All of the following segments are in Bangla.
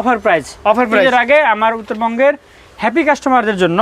Offer price price। এর আগে আমার উত্তরবঙ্গের হ্যাপি কাস্টমারদের জন্য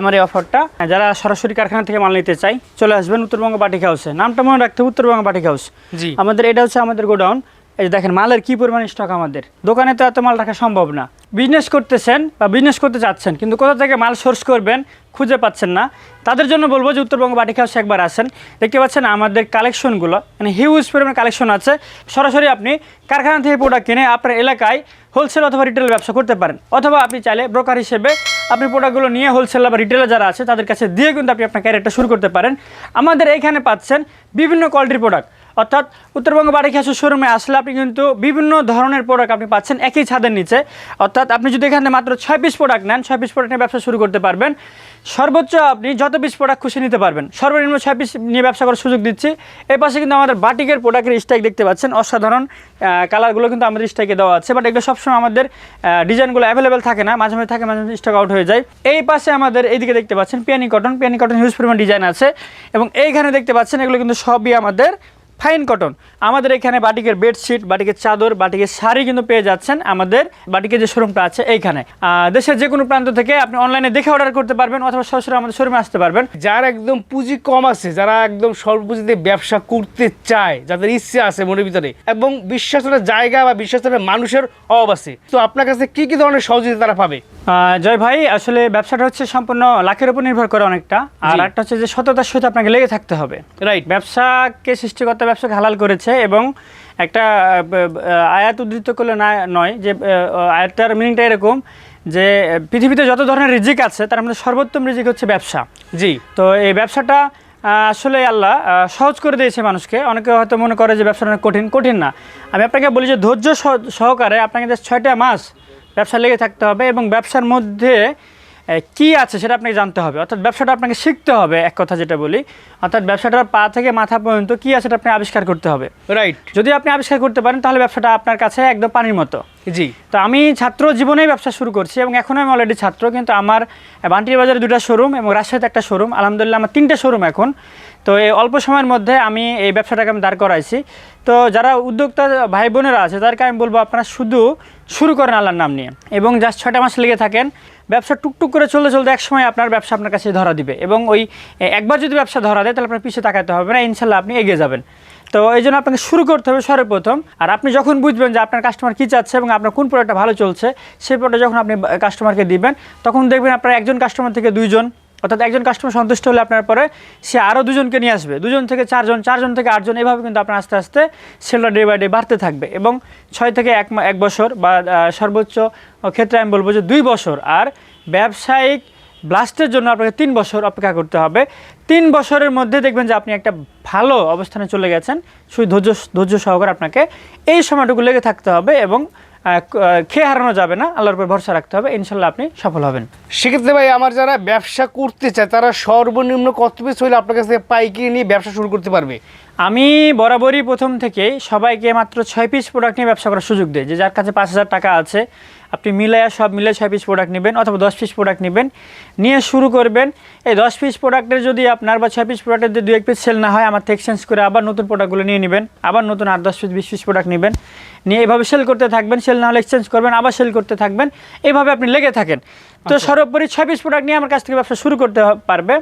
আমার এই অফারটা যারা সরাসরি কারখানা থেকে মাল নিতে চাই চলে আসবেন উত্তরবঙ্গ বাটিক হাউসে নামটা মনে রাখতে হবে, উত্তরবঙ্গ বাটিক হাউস জি। আমাদের এটা হচ্ছে আমাদের গোডাউন এই দেখেন মালের কি পরিমাণ স্টক আমাদের। দোকানে তো এত মাল রাখা সম্ভব না। বিজনেস করতেছেন বা বিজনেস করতে চাচ্ছেন কিন্তু কোথা থেকে মাল সোর্স করবেন খুঁজে পাচ্ছেন না। তাদের জন্য বলব যে উত্তরবঙ্গ বাটিক হাউসে একবার আসেন। দেখতে পাচ্ছেন আমাদের কালেকশনগুলো মানে হিউজ পরিমাণ কালেকশন আছে। সরাসরি আপনি কারখানা থেকে প্রোডাক্ট কিনে আপনার এলাকায় হোলসেল অথবা রিটেল ব্যবসা করতে পারেন। অথবা আপনি চাইলে ব্রোকার হিসেবে আপনি প্রোডাক্টগুলো নিয়ে হোলসেল বা রিটেলার যারা আছে, তাদের কাছে দিয়ে কিন্তু আপনি আপনার ক্যারিয়ারটা শুরু করতে পারেন। আমাদের এইখানে পাচ্ছেন বিভিন্ন কোয়ালিটির প্রোডাক্ট অর্থাৎ উত্তরবঙ্গ বাড়ি খেসু শোরুমে আসলে আপনি কিন্তু বিভিন্ন ধরনের প্রোডাক্ট আপনি পাচ্ছেন একই ছাদের নিচে। অর্থাৎ আপনি যদি এখানে মাত্র ছয় পিস প্রোডাক্ট নেন, ছয় পিস প্রোডাক্ট নিয়ে ব্যবসা শুরু করতে পারবেন। সর্বোচ্চ আপনি যত পিস প্রোডাক্ট খুশি নিতে পারবেন। সর্বনিম্ন ছয় পিস নিয়ে ব্যবসা করার সুযোগ দিচ্ছি। এর পাশে কিন্তু আমাদের বাটিকের প্রোডাক্টের স্ট্রাইক দেখতে পাচ্ছেন। অসাধারণ কালারগুলো কিন্তু আমাদের স্ট্রাইকে দেওয়া আছে। বাট এগুলো সবসময় আমাদের ডিজাইনগুলো অ্যাভেলেবেল থাকে না। মাঝে মাঝে থাকে, মাঝে মাঝে স্টক আউট হয়ে যায়। এই পাশে আমাদের এইদিকে দেখতে পাচ্ছেন পিয়ানি কটন পিয়ানি কটন হিউজ পরিমাণ ডিজাইন আছে। এবং এইখানে দেখতে পাচ্ছেন এগুলো কিন্তু সবই আমাদের ফাইন কটন। আমাদের এখানে বাটিকের বেডশিট বাটিকের চাদর বাটিকের শাড়ি কিন্তু পেয়ে যাচ্ছেন আমাদের বাটিকের যে শোরুমটা আছে এইখানে। দেশের যে কোনো প্রান্ত থেকে আপনি অনলাইনে দেখে অর্ডার করতে পারবেন অথবা সরাসরি আমাদের শোরুমে আসতে পারবেন। যারা একদম পুঁজি কম আছে যারা একদম স্বল্প পুঁজিতে ব্যবসা করতে চায় যাদের ইচ্ছে আছে মনের ভিতরে এবং বিশ্বাসের জায়গা বা বিশ্বাসের মানুষের অভাব আছে। তো আপনার কাছে কি কি ধরনের সহযোগিতা তারা পাবে? জয় ভাই আসলে ব্যবসাটা হচ্ছে সম্পূর্ণ লাখের উপর নির্ভর করে অনেকটা। আর। একটা হচ্ছে যে সততার সহিত আপনাকে লেগে থাকতে হবে। রাইট ব্যবসাকে সৃষ্টি সৃষ্টিকর্তা ব্যবসাকে হালাল করেছে এবং একটা আয়াত উদ্ধৃত করলে না নয় যে আয়াতটার মিনিংটা এরকম যে পৃথিবীতে যত ধরনের রিজিক আছে তার মধ্যে সর্বোত্তম রিজিক হচ্ছে ব্যবসা। জি। তো এই ব্যবসাটা আসলে আল্লাহ সহজ করে দিয়েছে মানুষকে। অনেকে হয়তো মনে করে যে ব্যবসাটা অনেক কঠিন কঠিন না। আমি আপনাকে বলি যে ধৈর্য সহ- সহকারে আপনাকে যে ছয়টা মাস ব্যবসা লেগে থাকতে হবে এবং ব্যবসার মধ্যে কি আছে সেটা আপনাকে জানতে হবে। অর্থাৎ ব্যবসাটা আপনাকে শিখতে হবে এক কথা যেটা বলি। অর্থাৎ ব্যবসাটার পা থেকে মাথা পর্যন্ত কি আছে সেটা আপনি আবিষ্কার করতে হবে। রাইট যদি আপনি আবিষ্কার করতে পারেন তাহলে ব্যবসাটা আপনার কাছে একদম পানির মতো। জি। তো আমি ছাত্র জীবনেই ব্যবসা শুরু করছি এবং এখন আমি অলরেডি ছাত্র কিন্তু আমার বান্টির বাজারে দুটা শোরুম এবং রাজশাহীতে একটা শোরুম আলহামদুলিল্লাহ আমার তিনটে শোরুম এখন। তো এই অল্প সময়ের মধ্যে আমি এই ব্যবসাটাকে আমি দাঁড় করাইছি। তো যারা উদ্যোক্তা ভাই বোনেরা আছে, তাদেরকে আমি বলব আপনারা শুধু শুরু করেন আল্লাহর নাম নিয়ে এবং জাস্ট ছয়টা মাস লেগে থাকেন। ব্যবসা টুকটুক করে চলতে চলতে এক সময় আপনার ব্যবসা আপনার কাছে ধরা দিবে এবং ওই একবার যদি ব্যবসা ধরা দেয়, তাহলে আপনার পিছিয়ে তাকাতে হবে না, ইনশাল্লাহ আপনি এগিয়ে যাবেন। তো এই জন্য আপনাকে শুরু করতে হবে সর্বপ্রথম। আর আপনি যখন বুঝবেন যে আপনার কাস্টমার কী চাচ্ছে এবং আপনার কোন প্রোডাক্টটা ভালো চলছে, সেই প্রোডাক্ট যখন আপনি কাস্টমারকে দিবেন, তখন দেখবেন আপনার একজন কাস্টমার থেকে দুইজন অর্থাৎ একজন কাস্টমার সন্তুষ্ট হলে আপনার পরে সে আরও দুজনকে নিয়ে আসবে। দুজন থেকে চারজন চারজন থেকে আটজন, এভাবে কিন্তু আপনার আস্তে আস্তে সেলটা ডে বাই ডে বাড়তে থাকবে এবং ছয় থেকে এক এক বছর বা সর্বোচ্চ ক্ষেত্রে আমি বলব যে দুই বছর। আর ব্যবসায়িক ব্লাস্টের জন্য আপনাকে তিন বছর অপেক্ষা করতে হবে। তিন বছরের মধ্যে দেখবেন যে আপনি একটা ভালো অবস্থানে চলে গেছেন। শুধু ধৈর্য ধৈর্য সহকারে আপনাকে এই সময়টুকু লেগে থাকতে হবে এবং খেয়ে হারানো যাবে না। আল্লাহর উপর ভরসা রাখতে হবে। ইনশাল্লাহ আপনি সফল হবেন। সেক্ষেত্রে ভাই আমার যারা ব্যবসা করতে চায় তারা সর্বনিম্ন কত পিস হইলে আপনার কাছে পাইকারি নিয়ে ব্যবসা শুরু করতে পারবে? আমি বরাবরই প্রথম থেকেই সবাইকে মাত্র ছয় পিস প্রোডাক্ট নিয়ে ব্যবসা করার সুযোগ দেয় যে যার কাছে পাঁচ হাজার টাকা আছে আপনি মিলাইয়া সব মিলে ছয় পিস প্রোডাক্ট নেবেন অথবা দশ পিস প্রোডাক্ট নেবেন। নিয়ে শুরু করবেন। এই দশ পিস প্রোডাক্টের যদি আপনার বা ছয় পিস প্রোডাক্টের যদি দু এক পিস সেল না হয় আমার থেকে এক্সচেঞ্জ করে আবার নতুন প্রোডাক্টগুলো নিয়ে নেবেন। আবার নতুন আট দশ পিস বিশ পিস প্রোডাক্ট নেবেন। নিয়ে এভাবে সেল করতে থাকবেন সেল না হলে এক্সচেঞ্জ করবেন আবার সেল করতে থাকবেন। এইভাবে আপনি লেগে থাকেন। তো সর্বোপরি ছয় পিস প্রোডাক্ট নিয়ে আমার কাছ থেকে ব্যবসা শুরু করতে পারবে।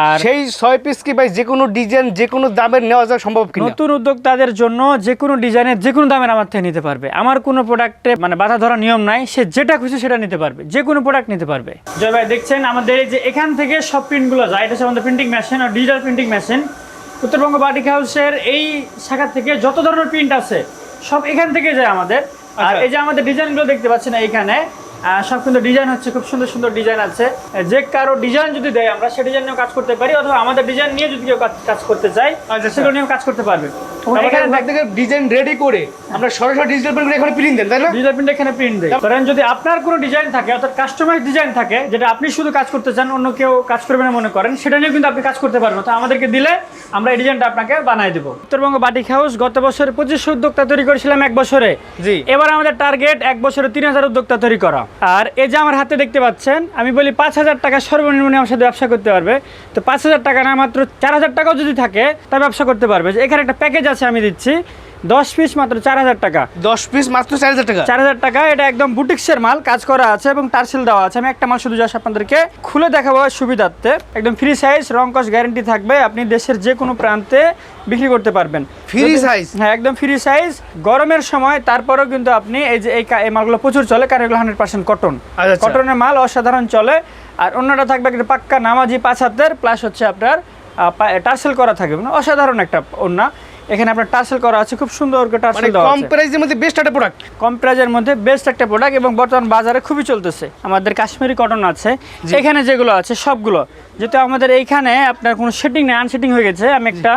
আর সেই ছয় পিস কি ভাই যে কোনো ডিজাইন যে কোনো দামের নেওয়া যাওয়া সম্ভব কিনা? নতুন উদ্যোক্তাদের জন্য যে কোনো ডিজাইনের যে কোনো দামের আমার থেকে নিতে পারবে। আমার কোনো প্রোডাক্টে মানে বাধা ধরা নিয়ম নাই সে যেটা খুশি সেটা নিতে পারবে যে কোনো প্রোডাক্ট নিতে পারবে। জয় ভাই দেখছেন আমাদের এই যে এখান থেকে সব প্রিন্টগুলো যায় এটা হচ্ছে আমাদের প্রিন্টিং মেশিন আর digital printing machine Uttarbanga batik হাউসের এই শাখা থেকে যত ধরনের প্রিন্ট আছে সব এখান থেকে যায় আমাদের আর আচ্ছা। এই যে আমাদের ডিজাইনগুলো দেখতে পাচ্ছেন এইখানে সব কিন্তু ডিজাইন হচ্ছে খুব সুন্দর সুন্দর ডিজাইন আছে। যে কারও ডিজাইন যদি দেয় আমরা সে ডিজাইন নিয়েও কাজ করতে পারি অথবা আমাদের ডিজাইন নিয়ে যদি কেউ কাজ- করতে চাই আচ্ছা। সেগুলো নিয়েও কাজ করতে পারবে। ডিজাইন রেডি করে আমরা সরাসরি ডিজিটাল প্রিন্ট করে এখানে প্রিন্ট দেন তাই না? ডিজিটাল প্রিন্ট এখানে প্রিন্ট দেয় যদি আপনার কোনো ডিজাইন থাকে অর্থাৎ কাস্টমাইজ ডিজাইন থাকে যেটা আপনি শুধু কাজ করতে চান অন্য কেউ কাজ করবে না মনে করেন সেটা নিয়েও কিন্তু আপনি কাজ করতে পারবেন। তো আমাদেরকে দিলে আমরা এই ডিজাইনটা আপনাকে বানাই দেবো। উত্তরবঙ্গ বাটিক হাউস গত বছরে পঁচিশশো উদ্যোক্তা তৈরি করেছিলাম এক বছরে। জি। এবার আমাদের টার্গেট এক বছরে তিন হাজার উদ্যোক্তা তৈরি করা। আর এই যে আমার হাতে দেখতে পাচ্ছেন, আমি বলি পাঁচ হাজার টাকা সর্বনিম্ন আমার সাথে ব্যবসা করতে পারবে। তো পাঁচ হাজার টাকা না, মাত্র চার হাজার টাকাও যদি থাকে, তা ব্যবসা করতে পারবে। এখানে একটা প্যাকেজ আছে আমি দিচ্ছি। দশ পিস মাত্র চার হাজার টাকা। দশ পিস মাত্র চার হাজার টাকা? চার হাজার টাকা এটা একদম বুটিক্সের মাল কাজ করা আছে এবং টার্সেল দেওয়া আছে। আমি একটা মাল শুধু জাস্ট আপনাদেরকে খুলে দেখাবো সুবিধার্থে। একদম ফ্রি সাইজ রং কস গ্যারেন্টি থাকবে। আপনি দেশের যে কোনো প্রান্তে বিক্রি করতে পারবেন। যদি- size? হ্যাঁ একদম ফ্রি সাইজ গরমের সময় তারপরেও কিন্তু আপনি এই যে এই মালগুলো প্রচুর চলে কারণ এগুলো হান্ড্রেড পার্সেন্ট কটন। কটনের মাল অসাধারণ চলে। আর অন্যটা থাকবে একটা পাক্কা নামাজি পাঁচ হাতের প্লাস হচ্ছে আপনার টার্সেল করা থাকবে। মানে অসাধারণ একটা ওন্না এখানে আপনার টার্সেল করা আছে খুব সুন্দর করে মানে টার্সেল দেওয়া কম আছে। প্রাইসের মধ্যে বেস্ট একটা প্রোডাক্ট কম প্রাইজের মধ্যে বেস্ট একটা প্রোডাক্ট এবং বর্তমান বাজারে খুবই চলতেছে। আমাদের কাশ্মীরি কটন আছে। এখানে যেগুলো আছে সবগুলো। যেহেতু আমাদের এইখানে আপনার কোনো সেটিং নেই আনসেটিং হয়ে গেছে আমি একটা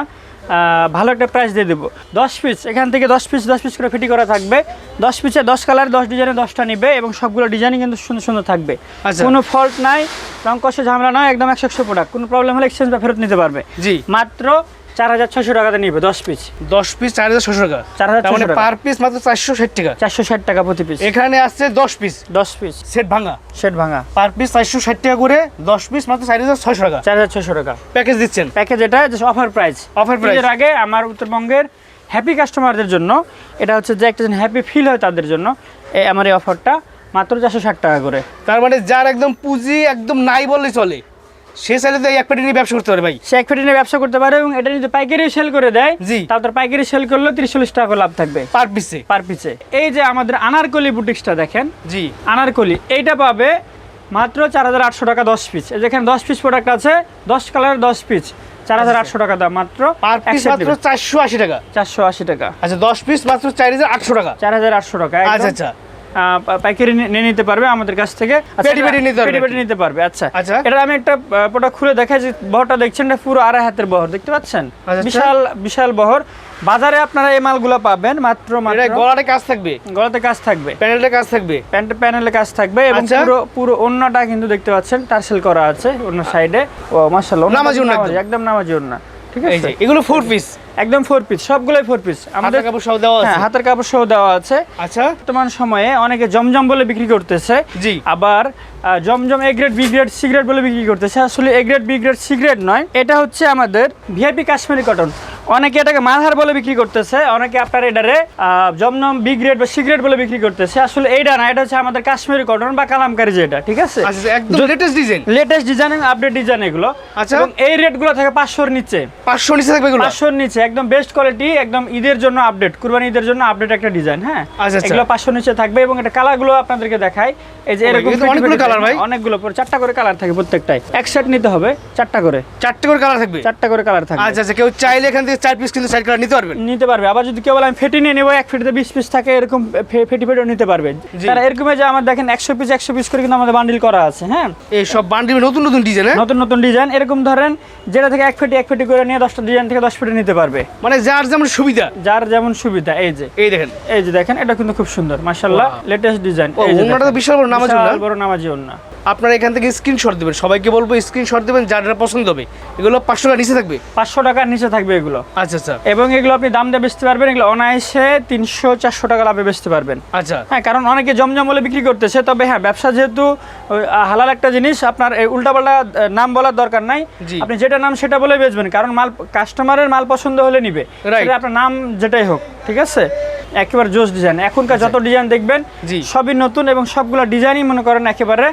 ভালো একটা প্রাইস দিয়ে দেবো। দশ পিস এখান থেকে দশ পিস দশ পিস করে ফিটি করা থাকবে। দশ পিসে দশ কালার দশ ডিজাইনে দশটা নিবে এবং সবগুলো ডিজাইনই কিন্তু সুন্দর সুন্দর থাকবে। আচ্ছা। কোনো ফল্ট নাই রং কষে ঝামেলা নয় একদম একশো একশো প্রোডাক্ট কোনো প্রবলেম হলে এক্সচেঞ্জ বা ফেরত নিতে পারবে। জি। মাত্র চার হাজার ছশো টাকাতে নিবে দশ পিস দশ পিস চার হাজার ছশো টাকা। 4,600 তার মানে পার পিস মাত্র চারশো ষাট টাকা। চারশো ষাট টাকা প্রতি পিস এখানে আসছে দশ পিস দশ পিস সেট ভাঙা। সেট ভাঙা। পার পিস চারশো ষাট টাকা করে দশ পিস মাত্র চার হাজার ছয়শো টাকা। চার হাজার ছশো টাকা। প্যাকেজ দিচ্ছেন। প্যাকেজ এটা অফার প্রাইস। এর আগে আমার উত্তরবঙ্গের হ্যাপি কাস্টমারদের জন্য এটা হচ্ছে যে একটা হ্যাপি ফিল হয় তাদের জন্য এই আমার এই অফারটা মাত্র চারশো ষাট টাকা করে। তার মানে যার একদম পুঁজি একদম নাই বললে চলে। সে চাইলে তো এক পেটি নিয়ে ব্যবসা করতে পারে ভাই। সে এক ফেটি নিয়ে ব্যবসা করতে পারে এবং এটা যদি পাইকারি সেল করে দেয় জি। তাও তার পাইকারি সেল করলেও তিরিশ চল্লিশ টাকা লাভ থাকবে। পার পিসে পার পিছে এই যে আমাদের আনারকলি বুটিক্সটা দেখেন জি। আনারকলি এইটা পাবে মাত্র চার হাজার আটশো টাকা দশ পিস যেখানে দশ পিস প্রোডাক্ট আছে দশ কালার দশ পিস চার হাজার আটশো টাকা দাম মাত্র পার পিস মাত্র চারশো আশি টাকা। চারশো আশি টাকা। আচ্ছা দশ পিস মাত্র চার হাজার আটশো টাকা। চার হাজার আটশো টাকা আচ্ছা আচ্ছা। পাইকারি নিয়ে নিতে পারবে আমাদের কাছ থেকে। আচ্ছা, পেটি পেটি নিতে পারবে পেটি পেটি নিতে পারবে আচ্ছা। আচ্ছা। এটা আমি একটা প্রোডাক্ট খুলে দেখাই যে বহরটা দেখছেন এটা পুরো আড়াই হাতের বহর দেখতে পাচ্ছেন? আচ্ছা। বিশাল বিশাল বহর। বাজারে আপনারা এই মালগুলো পাবেন মাত্র মাত্র গলাটা কাজ থাকবে? গলাতে কাজ থাকবে। প্যানেলটা কাজ থাকবে? প্যানেলে কাজ থাকবে এবং আচ্ছা। পুরো পুরো অন্যটা কিন্তু দেখতে পাচ্ছেন টার্সেল করা আছে অন্য সাইডে। ও মাশাআল্লাহ নামাজি একদম। নামাজি ওন্না ঠিক আছে? এগুলো ফোর পিস একদম ফোর পিস সবগুলোই ফোর পিস আমাদের কাপড় সব দেওয়া হ্যাঁ আছে? হাতের কাপড় সহ দেওয়া আছে। আচ্ছা। বর্তমান সময়ে অনেকে জমজম বলে বিক্রি করতেছে। জি। আবার জমজম A grade B grade C grade বলে বিক্রি করতেছে। আসলে A grade B grade C grade নয়। এটা হচ্ছে আমাদের ভিআইপি কাশ্মীরি কটন অনেকে এটাকে মালহার বলে বিক্রি করতেছে। অনেকে আপনার এটারে আহ, জমজম বি গ্রেড বা সি গ্রেড বলে বিক্রি করতেছে। আসলে এইটা না এটা হচ্ছে আমাদের কাশ্মীরি কটন বা কালামকারি যেটা ঠিক আছে? একদম latest design latest design update design এগুলো। আচ্ছা। এবং এই রেটগুলো থাকে পাঁচশোর নিচে। পাঁচশো নিচে থাকবে পাঁচশোর নিচে। একদম বেস্ট কোয়ালিটি একদম ঈদের জন্য আপডেট কুরবানি ঈদের জন্য আপডেট একটা ডিজাইন হ্যাঁ? আচ্ছা, আচ্ছা। এগুলো পাঁচশোর নিচে থাকবে এবং এটা কালারগুলো আপনাদেরকে দেখাই। এই যে এরকম অনেকগুলো ফিটি ফিটি ভাই। অনেকগুলো পরে চারটা করে কালার থাকে প্রত্যেকটাই। এক সেট নিতে হবে চারটা করে। চারটে করে কালার থাকবে? চারটা করে কালার থাকবে। আচ্ছা আচ্ছা কেউ চাইলে এখান থেকে চার পিস কিন্তু চার কালার নিতে পারবেন? নিতে পারবে। আবার যদি কেউ বলে আমি ফেটি নিয়ে নেব এক ফেটিতে বিশ পিস থাকে এরকম ফেটি ফেটিও নিতে পারবে। তারা এরকম যে আমার দেখেন একশো পিস একশো পিস করে কিন্তু আমাদের বান্ডিল করা আছে হ্যাঁ? এই সব বান্ডিল নতুন নতুন ডিজাইন হ্যাঁ? নতুন নতুন ডিজাইন এরকম ধরেন যেটা থেকে এক ফেটি এক ফেটি করে নিয়ে দশটা ডিজাইন থেকে দশ ফেটি নিতে পারবে। মানে যার যেমন সুবিধা। যার যেমন সুবিধা এই যে। এই দেখেন। এই যে দেখেন এটা কিন্তু খুব সুন্দর মাশাআল্লাহ. লেটেস্ট ডিজাইন তো বিশাল বড় নামাজি না বড় নামাজি আপনারা এখান থেকে স্ক্রিনশট দেবেন। সবাইকে বলব স্ক্রিনশট দেবেন যার যার পছন্দ হবে। এগুলো পাঁচশো টাকা নিচে থাকবে। পাঁচশো টাকার নিচে থাকবে এগুলো। আচ্ছা আচ্ছা। এবং এগুলো আপনি দাম দিয়ে বেচতে পারবেন এগুলো অনায়াসে তিনশো চারশো টাকা লাভে বেচতে পারবেন। আচ্ছা। হ্যাঁ কারণ অনেকে জমজম বলে বিক্রি করতেছে তবে হ্যাঁ ব্যবসা যেহেতু হালাল একটা জিনিস আপনার এই উল্টাপাল্টা নাম বলার দরকার নাই। আপনি যেটা নাম সেটা বলে বেচবেন কারণ মাল কাস্টমারের মাল পছন্দ হলে নিবে। আপনার নাম যেটাই হোক ঠিক আছে? একেবারে জোস ডিজাইন এখনকার যত ডিজাইন দেখবেন জি। সবই নতুন এবং সবগুলো ডিজাইনই মনে করেন একেবারে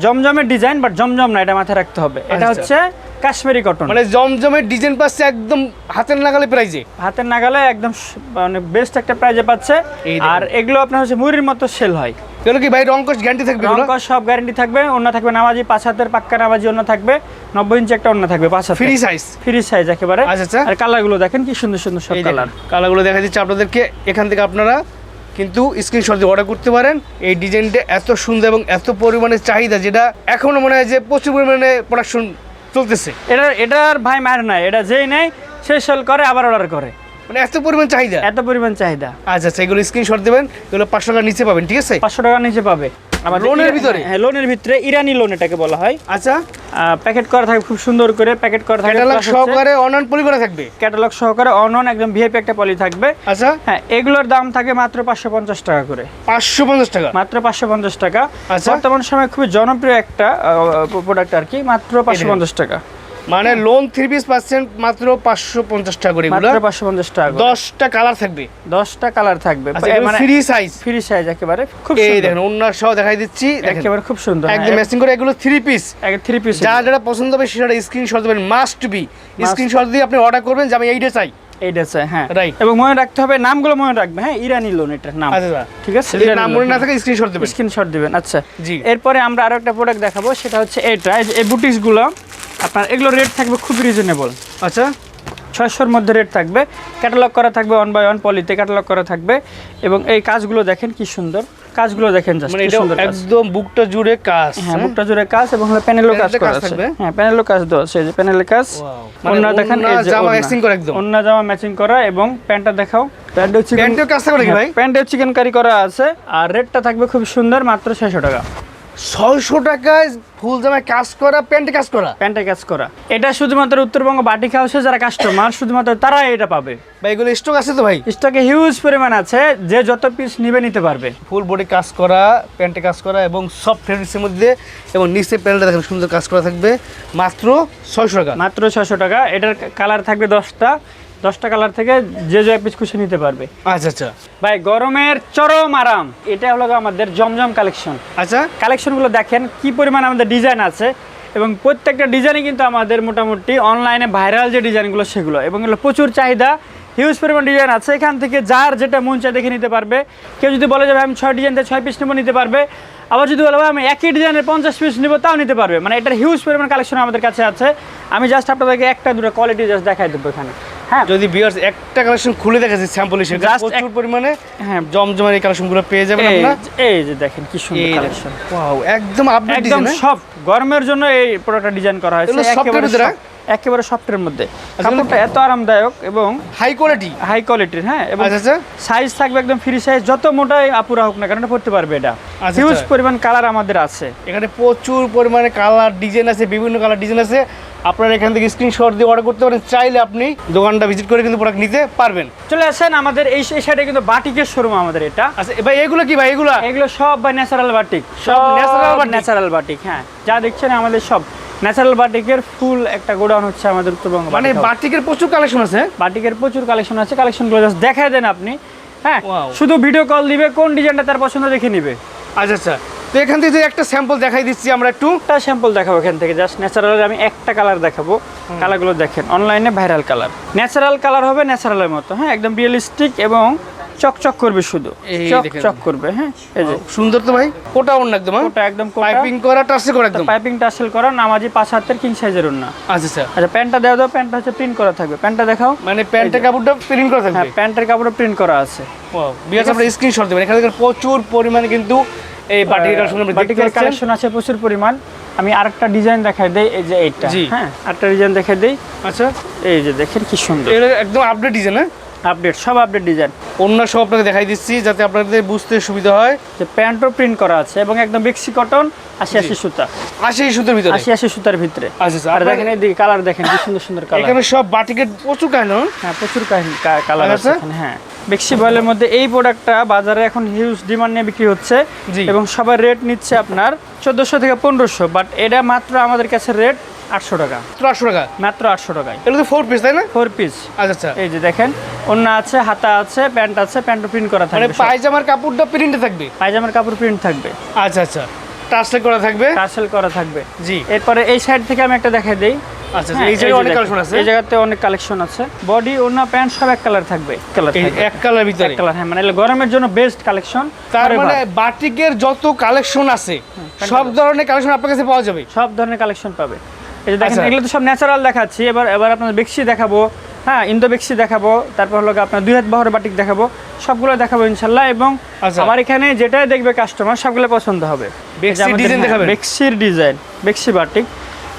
জমজমের ডিজাইন বাট জমজম না এটা মাথায় রাখতে হবে এটা আচ্ছা। হচ্ছে কাশ্মীরি কটন মানে জমজমের ডিজাইন পাচ্ছে একদম হাতের নাগালে প্রাইজে হাতের নাগালে একদম মানে বেস্ট একটা প্রাইজে পাচ্ছে। আর এগুলো আপনার হচ্ছে মুড়ির মতো সেল হয়। এগুলো কি ভাই রঙ্কশ গ্যারান্টি থাকবে এগুলো? সব গ্যারেন্টি থাকবে। অন্য থাকবে নামাজি পাঁচ হাতের পাক্কা নামাজি অন্য থাকবে। নব্বই ইঞ্চি একটা অন্য থাকবে পাঁচ ফ্রি সাইজ ফ্রি সাইজ একেবারে। আচ্ছা, আচ্ছা। আর কালারগুলো দেখেন কি সুন্দর সুন্দর সব কালার। কালারগুলো দেখা দিচ্ছে আপনাদেরকে। এখান থেকে আপনারা কিন্তু স্ক্রিনশট দিয়ে অর্ডার করতে পারেন। এই ডিজাইনটা এত সুন্দর এবং এত পরিমাণে চাহিদা যেটা এখনও মনে হয় যে প্রচুর পরিমাণে প্রোডাকশন চলতেছে। এটা এটার ভাই মার নাই এটা যেই নেই সে সেল করে আবার অর্ডার করে। মানে এত পরিমাণ চাহিদা? এত পরিমাণ চাহিদা। আচ্ছা আচ্ছা এগুলো স্ক্রিনশট দেবেন এগুলো পাঁচশো টাকার নিচে পাবেন ঠিক আছে? পাঁচশো টাকার নিচে পাবে। লোনের ভিতরে? হ্যাঁ লোনের ভিতরে ইরানি লোন এটাকে বলা হয়। আচ্ছা। প্যাকেট করা থাকে খুব সুন্দর করে প্যাকেট করা থাকে ক্যাটালগ সহকারে অনন পলি করা থাকবে? ক্যাটালগ সহকারে অন অন একদম ভিআইপি একটা পলি থাকবে। আচ্ছা। হ্যাঁ এগুলোর দাম থাকে মাত্র পাঁচশো পঞ্চাশ টাকা করে। পাঁচশো পঞ্চাশ টাকা? মাত্র পাঁচশো পঞ্চাশ টাকা। আচ্ছা। বর্তমান সময় খুবই জনপ্রিয় একটা প্রোডাক্ট আর কি মাত্র পাঁচশো পঞ্চাশ টাকা। মানে লোন থ্রি পিস পাচ্ছেন মাত্র পাঁচশো পঞ্চাশ টাকা করে মাত্র পাঁচশো পঞ্চাশ টাকা। দশটা কালার থাকবে। দশটা কালার থাকবে। মানে ফ্রি সাইজ ফ্রি সাইজ একেবারে খুব এই দেখেন অন্যার সহ দেখাই দিচ্ছি। একেবারে খুব সুন্দর একদম ম্যাচিং করে এগুলো থ্রি পিস থ্রি পিস যার যেটা পছন্দ হবে সেটা স্ক্রিনশট দেবেন মাস্ট বি স্ক্রিনশট দিয়ে আপনি অর্ডার করবেন যে আমি এইটা চাই। এইটা আছে হ্যাঁ। Right. এবং মনে রাখতে হবে নামগুলো মনে রাখবে হ্যাঁ ইরানি লোন এটার নাম। আচ্ছা আচ্ছা। ঠিক আছে? যদি নাম মনে না থাকে স্ক্রিনশট দেবেন। স্ক্রিনশট দিবেন আচ্ছা। জি। এরপরে আমরা আরও একটা প্রোডাক্ট দেখাবো সেটা হচ্ছে এটা। এই যে এই বুটিক্সগুলো আপনার এগুলো রেট থাকবে খুব রিজনেবল আচ্ছা ছয়শোর মধ্যে রেট থাকবে। ক্যাটালগ করা থাকবে ওয়ান বাই ওয়ান পলিতে ক্যাটালগ করা থাকবে। এবং এই কাজগুলো দেখেন কি সুন্দর। কাজগুলো দেখেন মানে। একদম বুকটা জুড়ে কাজ হ্যাঁ বুকটা জুড়ে কাজ এবং প্যানেলও কাজ করা আছে। হ্যাঁ প্যানেলও কাজ দেওয়া আছে যে প্যানেলের কাজ। মানে ওন্না দেখেন জামা matching করা একদম। ওন্না জামা ম্যাচিং করা এবং প্যান্টটা দেখাও। প্যান্টেও চিকেন কাজ থাকবে নাকি ভাই? প্যান্টেও চিকেন কারি করা আছে। আর রেটটা থাকবে খুব সুন্দর মাত্র ছয়শো টাকা। ছয়শো টাকায় ফুল জামায় কাজ করা প্যান্টে কাজ করা? প্যান্টে কাজ করা। এটা শুধুমাত্র উত্তরবঙ্গ বাটিক হাউসে যারা কাস্টমার শুধুমাত্র তারাই এটা পাবে। বা এগুলো স্টক আছে তো ভাই? স্টকে হিউজ পরিমাণ আছে যে যত পিস নিবে নিতে পারবে। ফুল বডি কাজ করা প্যান্টে কাজ করা এবং সফট ফেব্রিক্সের মধ্যে এবং নিচে প্যান্টটা দেখেন সুন্দর কাজ করা থাকবে। মাত্র ছয়শো টাকা। মাত্র ছশো টাকা। এটার কালার থাকবে দশটা। দশটা কালার থেকে যে যে পিস খুশি নিতে পারবে। আচ্ছা আচ্ছা। ভাই গরমের চরম আরাম এটা হলো আমাদের জমজম কালেকশন আচ্ছা। কালেকশনগুলো দেখেন কি পরিমাণ আমাদের ডিজাইন আছে এবং প্রত্যেকটা ডিজাইনই কিন্তু আমাদের মোটামুটি অনলাইনে ভাইরাল যে ডিজাইনগুলো সেগুলো। এবং এগুলো প্রচুর চাহিদা হিউজ পরিমাণ ডিজাইন আছে। এখান থেকে যার যেটা মন চায় দেখে নিতে পারবে। কেউ যদি বলে যাবে আমি ছয় ডিজাইন থেকে ছয় পিস নেব নিতে পারবে। আবার যদি বলে ভাই আমি একই ডিজাইনের পঞ্চাশ পিস নেব তাও নিতে পারবে। মানে এটার হিউজ পরিমাণ কালেকশন আমাদের কাছে আছে। আমি জাস্ট আপনাদেরকে একটা দুটো কোয়ালিটি জাস্ট দেখাই দেবো এখানে। হ্যাঁ। যদি বিয়ার্স একটা কালেকশন খুলে দেখাচ্ছি স্যাম্পল হিসেবে প্রচুর পরিমাণে হ্যাঁ। জমজমের এই কালেকশনগুলো পেয়ে যাবেন এই আপনারা। যে- এই যে দেখেন কি সুন্দর কালেকশন ওয়াও একদম আপডেট একদম সব সফট গরমের জন্য এই প্রোডাক্টটা ডিজাইন করা হয়েছে। একেবারে একেবারে সফটের মধ্যে। কাপড়টা এত আরামদায়ক এবং হাই কোয়ালিটি? হাই কোয়ালিটির হ্যাঁ এবং আচ্ছা আচ্ছা। সাইজ থাকবে একদম ফ্রি সাইজ যত মোটাই আপুরা হোক না এটা পড়তে পারবে এটা। আচ্ছা, হিউজ আচ্ছা। পরিমাণ কালার আমাদের আছে। এখানে প্রচুর পরিমাণে কালার ডিজাইন আছে বিভিন্ন কালার ডিজাইন আছে। আপনারা এখান থেকে স্ক্রিনশট দিয়ে অর্ডার করতে পারেন চাইলে আপনি দোকানটা ভিজিট করে কিন্তু প্রোডাক্ট নিতে পারবেন। চলে আসেন আমাদের এই সাইডে কিন্তু বাটিকের শোরুম আমাদের এটা। আচ্ছা ভাই এগুলো কি ভাই এগুলো? এগুলো সব বা ন্যাচারাল বাটিক সব? ন্যাচারাল বাটিক হ্যাঁ। যা দেখছেন আমাদের সব। ন্যাচারাল বাটিকের ফুল একটা গোডাউন হচ্ছে আমাদের উত্তরবঙ্গ মানে বাটিকের প্রচুর কালেকশন আছে? বাটিকের প্রচুর কালেকশন আছে কালেকশনগুলো জাস্ট দেখায় দেন আপনি। হ্যাঁ শুধু ভিডিও কল দিবে কোন ডিজাইনটা তার পছন্দ দেখে নিবে। আচ্ছা আচ্ছা। তো এখান থেকে যে একটা স্যাম্পল দেখাই দিচ্ছি আমরা একটু। একটা স্যাম্পল দেখাবো এখান থেকে জাস্ট ন্যাচারাল আমি একটা কালার দেখাবো। কালারগুলো দেখেন অনলাইনে ভাইরাল কালার ন্যাচারাল কালার হবে ন্যাচারালের মতো হ্যাঁ একদম রিয়েলিস্টিক এবং চকচক করবে শুধু। এই চক দেখেন। চক করবে হ্যাঁ? এই যে। সুন্দর তো ভাই। কোটা অন্য একদম হ্যাঁ? ওটা একদম পাইপিং করা টাসে করা একদম? পাইপিং টাসেল করা নামাজি পাঁচ হাতের কিং সাইজের ওন্না আচ্ছা আচ্ছা। আচ্ছা প্যান্টটা দেওয়া দাও প্যান্টটা হচ্ছে প্রিন্ট করা থাকবে। প্যান্টটা দেখাও। মানে প্যান্টের কাপড়টা প্রিন্ট করা হ্যাঁ প্যান্টের কাপড়ে প্রিন্ট করা আছে। ওয়াও বিয়াস আপনারা স্ক্রিনশট দেবেন এখানে প্রচুর পরিমাণে কিন্তু এই বাটিকের কালেকশন আছে প্রচুর পরিমাণ। আমি আরেকটা ডিজাইন দেখাই দেই এই যে এইটা হ্যাঁ? আরেকটা ডিজাইন দেখাই দেই। আচ্ছা। এই যে দেখেন কি সুন্দর। এটা একদম আপডেট ডিজাইন হ্যাঁ? আপডেট সব আপডেট ডিজাইন অন্য সব আপনাকে দেখাই দিচ্ছি যাতে আপনাদের বুঝতে সুবিধা হয়। যে প্যান্টও প্রিন্ট করা আছে এবং একদম বেক্সি কটন আশি আশি সুতা। আশি সুতার ভিতরে? আশি আশি সুতার ভিতরে। আচ্ছা আচ্ছা। আর দেখেন এই কালার দেখেন কি সুন্দর সুন্দর কালার এখানে সব বাটিকের প্রচুর কাহিনী হ্যাঁ? প্রচুর কাহিনী কালার আছে আচ্ছা। এখানে হ্যাঁ। বেক্সি বয়েলের মধ্যে এই প্রোডাক্টটা বাজারে এখন হিউজ ডিমান্ড নিয়ে বিক্রি হচ্ছে। এবং সবার রেট নিচ্ছে আপনার চোদ্দোশো থেকে পনেরোশো বাট এটা মাত্র আমাদের কাছে রেট আটশো টাকা। আটশো টাকা? মাত্র আটশো টাকায়। এগুলো তো ফোর পিস তাই না? ফোর পিস আচ্ছা আচ্ছা। এই যে দেখেন অন্য আছে হাতা আছে প্যান্ট আছে প্যান্ট প্রিন্ট করা মানে থাকবে পায়জামার কাপড়টা প্রিন্টে থাকবে? পায়জামার কাপড় প্রিন্ট থাকবে। আচ্ছা আচ্ছা। টাসলে করা থাকবে? টার্সেল করা থাকবে জি। এরপরে এই সাইড থেকে আমি একটা দেখাই দেই। আচ্ছা হ্যাঁ, এই জায়গায় অনেক কালেকশন আছে। এই জায়গাতে অনেক কালেকশন আছে। বডি অন্য প্যান্ট সব এক কালার থাকবে। কালার এক কালার ভিতরে। এক কালার হ্যাঁ মানে গরমের জন্য বেস্ট কালেকশন তার মানে বাটিকের যত কালেকশন আছে সব ধরনের কালেকশন আপনার কাছে পাওয়া যাবে। সব ধরনের কালেকশন পাবে। এই যে দেখেন আচ্ছা। এগুলো তো সব ন্যাচারাল দেখাচ্ছি। এবার এবার আপনার বেক্সি দেখাবো। হ্যাঁ ইন্দো বেক্সি দেখাবো তারপর হলো আপনার দুই হাত বহরের বাটিক দেখাবো সবগুলো দেখাবো ইনশাল্লাহ এবং আচ্ছা। আমার এখানে যেটাই দেখবে কাস্টমার সবগুলো পছন্দ হবে। বেক্সির ডিজাইন বেক্সি বাটিক।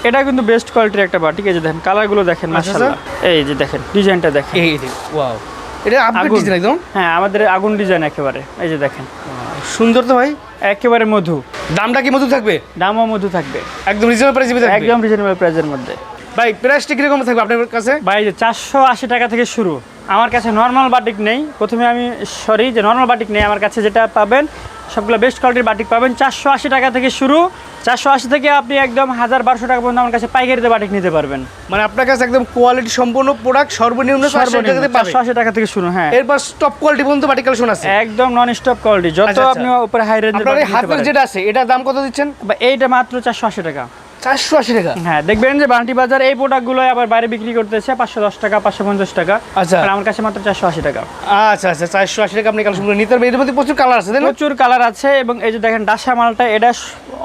এটা কিন্তু বেস্ট কোয়ালিটির একটা বাটিক এই যে দেখেন কালারগুলো দেখেন আচ্ছা, মাশাআল্লাহ। এই যে দেখেন ডিজাইনটা দেখেন। এই ওয়াও এটা আপডেট ডিজাইন একদম? হ্যাঁ আমাদের আগুন ডিজাইন একেবারে এই যে দেখেন। সুন্দর তো ভাই। একেবারে মধু। দামটা কি মতো থাকবে? দামও মধু থাকবে। একদম রিজনেবল প্রাইসে থাকবে? একদম রিজনেবল প্রাইসের মধ্যে। ভাই প্রাইসটা কীরকম থাকবে আপনার কাছে? ভাই যে চারশো আশি টাকা থেকে শুরু। আমার কাছে নর্মাল বাটিক নেই। প্রথমে আমি সরি যে নর্মাল বাটিক নেই আমার কাছে যেটা পাবেন সবগুলো বেস্ট কোয়ালিটির বাটিক পাবেন। চারশো আশি টাকা থেকে শুরু। চারশো আশি থেকে আপনি একদম হাজার বারোশো টাকা পর্যন্ত আমার কাছে পাইকারিতে বাটিক নিতে পারবেন। মানে আপনার কাছে একদম কোয়ালিটি সম্পূর্ণ প্রোডাক্ট সর্বনিম্ন চারশো আশি টাকা থেকে শুরু হ্যাঁ। এরপর টপ কোয়ালিটি পর্যন্ত বাটি কালেকশন আছে। একদম নন স্টপ কোয়ালিটি যত আচ্ছা, আচ্ছা। আপনি উপরে হাই এই হাতের যেটা আছে এটার দাম কত দিচ্ছেন? বা এইটা মাত্র চারশো আশি টাকা। চারশো আশি টাকা। হ্যাঁ দেখবেন যে বান্টি বাজার এই প্রোডাক্টগুলো আবার বাইরে বিক্রি করতেছে পাঁচশো দশ টাকা পাঁচশো পঞ্চাশ টাকা। আচ্ছা। আর আমার কাছে মাত্র চারশো আশি টাকা। আচ্ছা আচ্ছা চারশো আশি টাকা আপনি কালেকশন করে নিতে পারবেন। এর মধ্যে প্রচুর কালার আছে প্রচুর কালার আছে এবং এই যে দেখেন ডাসা মালটা এটা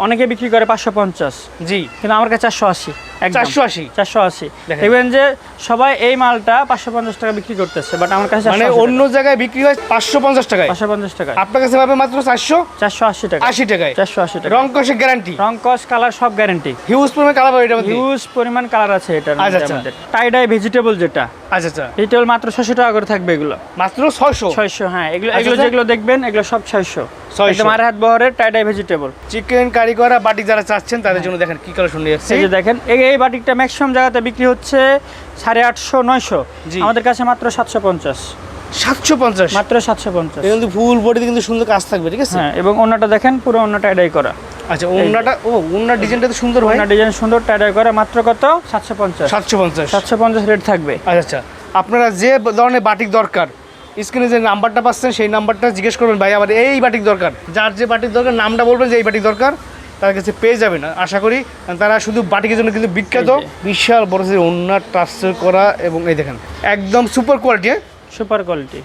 অনেকে বিক্রি করে পাঁচশো পঞ্চাশ। জি। কিন্তু আমার কাছে চারশো আশি চারশো আশি। চারশো আশি। দেখবেন যে সবাই এই মালটা পাঁচশো পঞ্চাশ টাকা বিক্রি করতেছে বাট আমার কাছে মানে অন্য জায়গায় বিক্রি হয় পাঁচশো পঞ্চাশ টাকায়। পাঁচশো পঞ্চাশ টাকা। আপনার কাছে পাবে মাত্র চারশো চারশো আশি টাকা আশি টাকায়। চারশো আশি টাকা রং কষে গ্যারান্টি রং কস কালার সব গ্যারেন্টি হিউজ পরিমাণ কালার পাবে মধ্যে? হিউজ পরিমাণ কালার আছে এটার আচ্ছা, আচ্ছা। টাইডাই ভেজিটেবল যেটা। আচ্ছা আচ্ছা। ভেজিটেবল মাত্র ছশো টাকা করে থাকবে এগুলো। মাত্র ছয়শো? ছয়শো হ্যাঁ এগুলো আচ্ছা, এগুলো। যেগুলো দেখবেন এগুলো সব ছয়শো। 600 একদম আড়াই হাত বহরের টাইডাই ভেজিটেবল চিকেন কারি করা বাটি যারা চাচ্ছেন তাদের জন্য দেখেন কি কালার শুনে যাচ্ছে। এই যে দেখেন এই বাটিকটা ম্যাক্সিমাম জায়গাতে বিক্রি হচ্ছে সাড়ে আটশো নয়শো। জি। আমাদের কাছে মাত্র সাতশো পঞ্চাশ। পঞ্চাশ সাতশো পঞ্চাশ। মাত্র সাতশো পঞ্চাশ। এটা কিন্তু ফুল বডিতে কিন্তু সুন্দর কাজ থাকবে ঠিক আছে? হ্যাঁ এবং অন্যটা দেখেন পুরো অন্যটা টাইডাই করা। আচ্ছা ওনাটা ও ওনার ডিজাইনটা তো সুন্দর হয় অন্য ডিজাইন সুন্দর টাইডাই করা মাত্র কত? সাতশো পঞ্চাশ। সাতশো পঞ্চাশ। সাতশো পঞ্চাশ রেট থাকবে। আচ্ছা আচ্ছা। আপনারা যে ধরনের বাটিক দরকার স্ক্রিনে যে নাম্বারটা পাচ্ছেন সেই নাম্বারটা জিজ্ঞেস করবেন ভাই আমার এই বাটিক দরকার। যার যে বাটিক দরকার নামটা বলবেন যে এই বাটিক দরকার তার কাছে পেয়ে যাবেন। আশা করি তারা শুধু বাটিকের জন্য কিন্তু বিখ্যাত বিশাল বড় যে ওনার ট্রান্সফার করা এবং এই দেখেন একদম সুপার কোয়ালিটি হ্যাঁ? Super quality.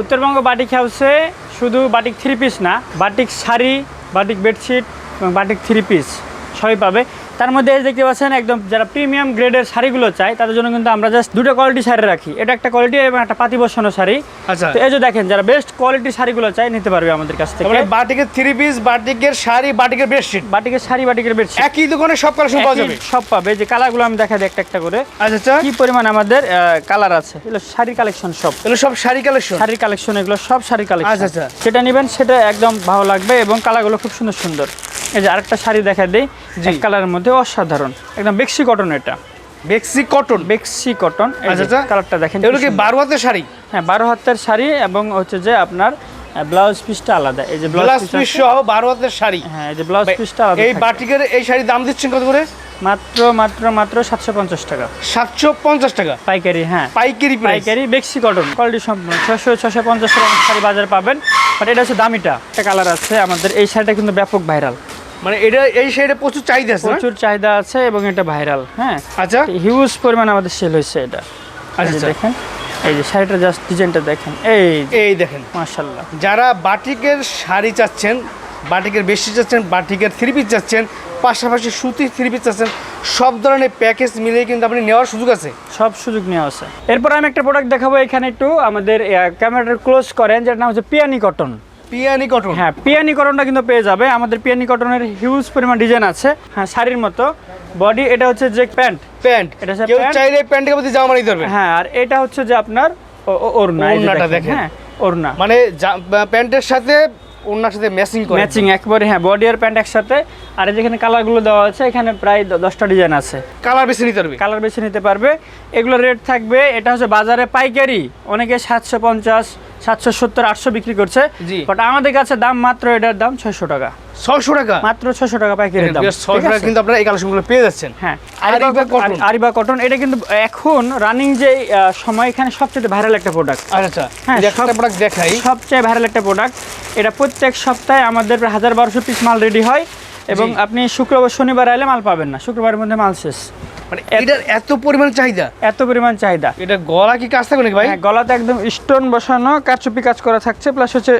উত্তরবঙ্গ বাটিক হাউসে শুধু বাটিক থ্রি পিস না, বাটিক শাড়ি, বাটিক বেডশিট এবং বাটিক থ্রি পিস সবই পাবে। তার মধ্যে দেখতে পাচ্ছেন, একদম যারা প্রিমিয়াম গ্রেডের শাড়িগুলো চাই তাদের জন্য কিন্তু আমরা জাস্ট দুটো কোয়ালিটি শাড়ি রাখি। এটা একটা কোয়ালিটি এবং একটা পাতি বসানো শাড়ি। আচ্ছা। এই যে দেখেন যারা বেস্ট কোয়ালিটির শাড়িগুলো চাই নিতে পারবে আমাদের কাছ থেকে। বাটিকের থ্রি পিস বাটিকের শাড়ি বাটিকের বেডশিট বাটিকের শাড়ি বাটিকের বেডশিট একই দোকানে সব কালেকশন পাওয়া যাবে। সব পাবে। যে কালারগুলো আমি দেখাই একটা একটা করে। আচ্ছা আচ্ছা। কি পরিমাণ আমাদের কালার আছে? এগুলো শাড়ি কালেকশন সব। এগুলো সব শাড়ি কালেকশন শাড়ির কালেকশন এগুলো সব শাড়ি কালেকশন আচ্ছা, আচ্ছা। সেটা নেবেন সেটা একদম ভালো লাগবে এবং কালারগুলো খুব সুন্দর সুন্দর। এই যে আরেকটা শাড়ি দেখা দেই। এক কালারের মধ্যে অসাধারণ। একদম বেক্সি কটন এটা। বেক্সি কটন বেক্সি কটন আচ্ছা। কালারটা দেখেন এগুলো কি। বারো হাতের শাড়ি? হ্যাঁ বারো হাতের শাড়ি এবং হচ্ছে যে আপনার ব্লাউজ পিসটা আলাদা। এই যে ব্লাউজ পিস সহ বারো হাতের শাড়ি। হ্যাঁ এই যে ব্লাউজ পিসটা আলাদা এই। বাটিকের এই শাড়ির দাম দিচ্ছেন কত করে? মাত্র মাত্র মাত্র সাতশো পঞ্চাশ টাকা। সাতশো পঞ্চাশ টাকা। পাইকারি হ্যাঁ। পাইকারি পাইকারি বেক্সি কটন কোয়ালিটি সম্পূর্ণ। ছশো ছশো পঞ্চাশ টাকা শাড়ি বাজার পাবেন। বাট এটা হচ্ছে দামিটা। একটা কালার আছে। আমাদের এই শাড়িটা কিন্তু ব্যাপক ভাইরাল মানে এটা এই শাড়িটা প্রচুর চাহিদা আছে প্রচুর চাহিদা আছে এবং এটা ভাইরাল হ্যাঁ? আচ্ছা। হিউজ পরিমাণ আমাদের সেল হয়েছে এটা। এই আচ্ছা। দেখেন এই যে শাড়িটা জাস্ট ডিজাইনটা দেখেন। এই এই দেখেন। মাশাল্লাহ যারা বাটিকের শাড়ি চাচ্ছেন বাটিকের বেশি চাচ্ছেন বাটিকের থ্রি পিস চাচ্ছেন পাশাপাশি সুতির থ্রি পিস চাচ্ছেন সব ধরনের প্যাকেজ মিলিয়ে কিন্তু আপনি নেওয়ার সুযোগ আছে? সব সুযোগ নেওয়া আছে। এরপর আমি একটা প্রোডাক্ট দেখাবো এখানে একটু। আমাদের ক্যামেরাটা ক্লোজ করেন যেটার নাম হচ্ছে পিয়ানি কটন পিয়ানি কটন হ্যাঁ পিয়ানি কটনটা কিন্তু পেয়ে যাবে। আমাদের পিয়ানি কটনের হিউজ পরিমাণ ডিজাইন আছে। হ্যাঁ শাড়ির মতো। বডি এটা হচ্ছে যে প্যান্ট প্যান্ট এটা কেউ। চাইলে প্যান্টের মধ্যে জামা নিতে পারবে। হ্যাঁ আর এটা হচ্ছে যে আপনার ওড়না। ওড়নাটা দেখেন, দেখেন। হ্যাঁ ওড়না। মানে প্যান্টের সাথে ওনার সাথে ম্যাচিং করে ম্যাচিং একবারে হ্যাঁ বডি আর প্যান্ট একসাথে। আর যেখানে কালারগুলো দেওয়া আছে এখানে প্রায় দশটা ডিজাইন আছে। কালার বেশি নিতে পারবে। কালার বেছে নিতে পারবে। এগুলো রেট থাকবে এটা হচ্ছে বাজারে পাইকারি। অনেকে সাতশো পঞ্চাশ সাতশো সত্তর আটশো বিক্রি করছে। বাট আমাদের কাছে দাম মাত্র এটার দাম ছয়শো টাকা। ছয়শো টাকা। মাত্র ছয়শো টাকা পাইকারি দাম। ছয়শো ঠিক টাকা কিন্তু আপনারা এই কালেকশনগুলো পেয়ে যাচ্ছেন। হ্যাঁ। আরিবা কটন আরিবা কটন এটা কিন্তু এখন রানিং যে সময় এখানে সবচেয়ে ভাইরাল একটা প্রোডাক্ট আচ্ছা হ্যাঁ, একটা প্রোডাক্ট দেখাই। সবচেয়ে ভাইরাল একটা প্রোডাক্ট এটা প্রত্যেক সপ্তাহে আমাদের হাজার বারোশো পিস মাল রেডি হয়। এবং। আপনি শুক্রবার শনিবার আইলে মাল পাবেন না। শুক্রবারের মধ্যে মাল শেষ। মানে এটার এত পরিমাণ চাহিদা? এত পরিমাণ চাহিদা। এটা গলা কি কাজ থাকবে নাকি ভাই? হ্যাঁ, গলাতে একদম স্টোন বসানো কারচুপি কাজ করা থাকছে প্লাস হচ্ছে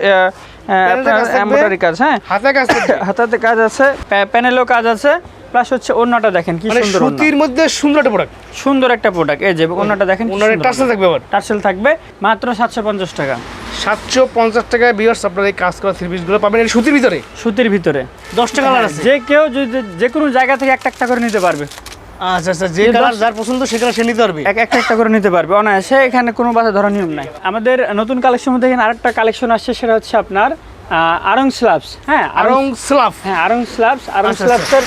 প্যানেলের কাজ থাকবে? এমব্রয়ডারি কাজ হ্যাঁ। হাতে কাজ হাতাতে কাজ আছে প্যা- কাজ আছে প্লাস হচ্ছে দেখেন কি মানে সুন্দর সুতির মধ্যে সুন্দর একটা প্রোডাক্ট সুন্দর একটা প্রোডাক্ট এই যে ওড়নাটা দেখেন কি ওনার থাকবে আবার। টার্সেল থাকবে মাত্র সাতশো পঞ্চাশ টাকা। সাতশো পঞ্চাশ টাকায় বিয়ার্স আপনারা এই কাজ করা থ্রি পিসগুলো পাবেন এটা সুতির ভিতরে। সুতির ভিতরে। দশটা কালার আছে। যে কেউ যদি যে কোনো জায়গা থেকে একটা একটা করে নিতে পারবে। আচ্ছা আচ্ছা যে কালার যার পছন্দ সে কালার সে নিতে পারবে। এক একটা একটা করে নিতে পারবে। অনায়াসে এখানে কোনো বাধা ধরার নিয়ম নাই। আমাদের নতুন কালেকশন মধ্যে এখানে আরেকটা কালেকশন আসছে সেটা হচ্ছে আপনার আরং স্লাবস হ্যাঁ আরং স্লাফ হ্যাঁ আরং স্লাবস আরং আচ্ছা, স্লাবসের